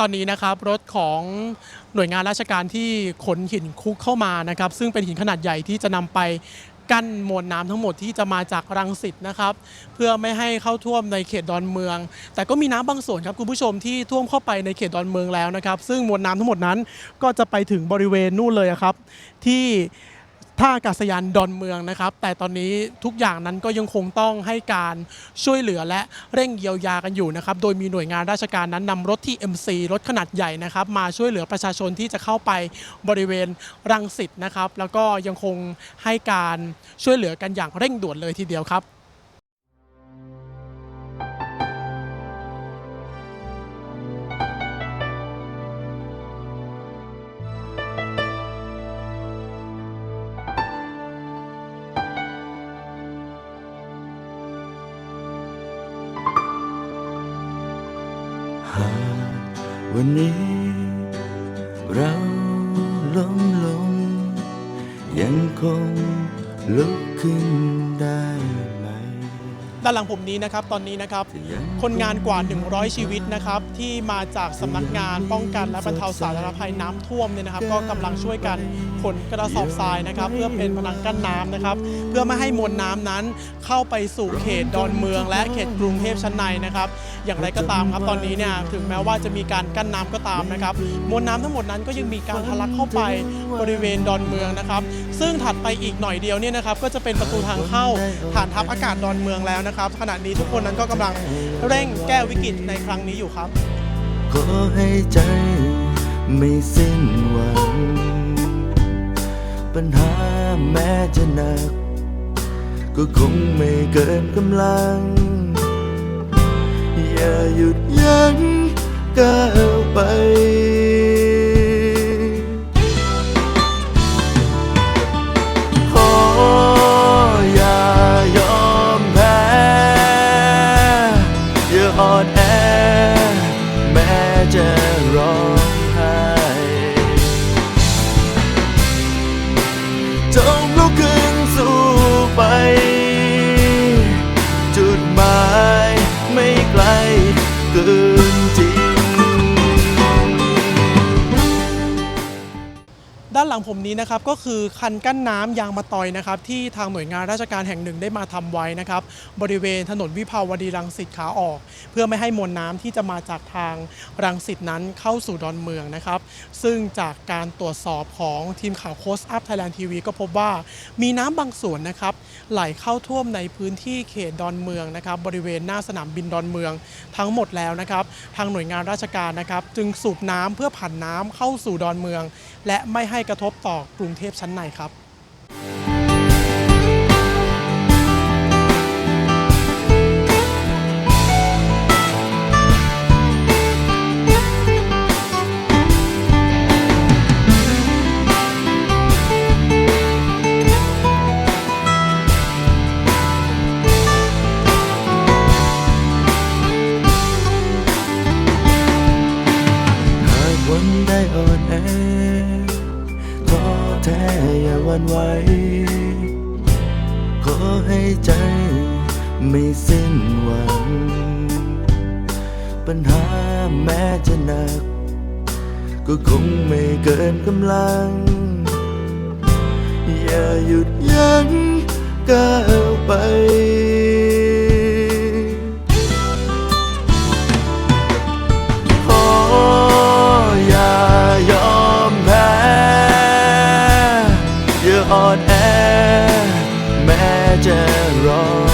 ตอนนี้นะครับรถของหน่วยงานราชการที่ขนหินคุกเข้ามานะครับ ซึ่งเป็นหินขนาดใหญ่ที่จะนำไปกั้นมวลน้ำทั้งหมดที่จะมาจากรังสิตนะครับ เพื่อไม่ให้เข้าท่วมในเขตดอนเมือง แต่ก็มีน้ำบางส่วนครับคุณผู้ชมที่ท่วมเข้าไปในเขตดอนเมืองแล้วนะครับ ซึ่งมวลน้ำทั้งหมดนั้นก็จะไปถึงบริเวณนู่นเลยครับที่ ท่าอากาศยานดอนเมืองนะครับ แต่ตอนนี้ทุกอย่างนั้นก็ยังคงต้องให้การช่วยเหลือและเร่งเยียวยากันอยู่นะครับ โดยมีหน่วยงานราชการนั้นนำรถที่ MC รถขนาดใหญ่นะครับ มาช่วยเหลือประชาชนที่จะเข้าไปบริเวณรังสิตนะครับ แล้วก็ยังคงให้การช่วยเหลือกันอย่างเร่งด่วนเลยทีเดียวครับ หากวันนี้ เราล้มลง ยังคงลุกขึ้นได้ ด้านหลังผมนี้นะครับตอนนี้นะครับคนงานกว่า 100 ชีวิตนะครับที่มาจากสำนักงานป้องกันและบรรเทาสาธารณภัยน้ำท่วมเนี่ยนะครับ ก็กำลังช่วยกันขนกระสอบทรายนะครับ เพื่อเป็นพลังกั้นน้ำนะครับ เพื่อไม่ให้มวลน้ำนั้นเข้าไปสู่เขตดอนเมือง และเขตกรุงเทพชั้นในนะครับ อย่างไรก็ตามครับตอนนี้เนี่ยถึงแม้ว่าจะมีการกั้นน้ำก็ตามนะครับ มวลน้ำทั้งหมดนั้นก็ยังมีการทะลักเข้าไปบริเวณดอนเมืองนะครับ ซึ่งถัดไปอีกหน่อยเดียวเนี่ยนะครับก็จะเป็นประตูทางเข้าฐานทัพอากาศดอนเมืองแล้วนะครับครับขณะนี้ทุกคนนั้นก็กำลังเร่งแก้วิกฤตในครั้งนี้อยู่ครับ ขอให้ใจไม่สิ้นหวัง ปัญหาแม้จะหนัก ก็คงไม่เกินกำลัง อย่าหยุดยั้งก้าวไป งผมนี้นะครับก็คือคันกั้นน้ำยางมะตอยนะครับที่ทางหน่วยงานราชการแห่งหนึ่งได้มาทำไว้นะครับบริเวณถนนวิภาวดีรังสิตขาออก เพื่อไม่ให้มวลน้ำที่จะมาจากทางรังสิตนั้นเข้าสู่ดอนเมืองนะครับซึ่งจากการตรวจสอบของทีมข่าวโคสอัพไทยแลนด์ทีวีก็พบว่ามีน้ำบางส่วนนะครับไหลเข้าท่วมในพื้นที่เขตดอนเมืองนะครับบริเวณหน้าสนามบินดอนเมืองทั้งหมดแล้วนะครับทางหน่วยงานราชการนะครับจึงสูบน้ำเพื่อผ่านน้ำเข้าสู่ดอนเมือง และไม่ให้กระทบบต่อกรุงเทพชั้นในครับ ท้อแท้อย่าหวันไหวขอให้ใจไม่สิ้นหวัง ปัญหาแม้จะหนัก ก็คงไม่เกินกำลัง อย่าหยุดยั้งก้าวไป จะรอ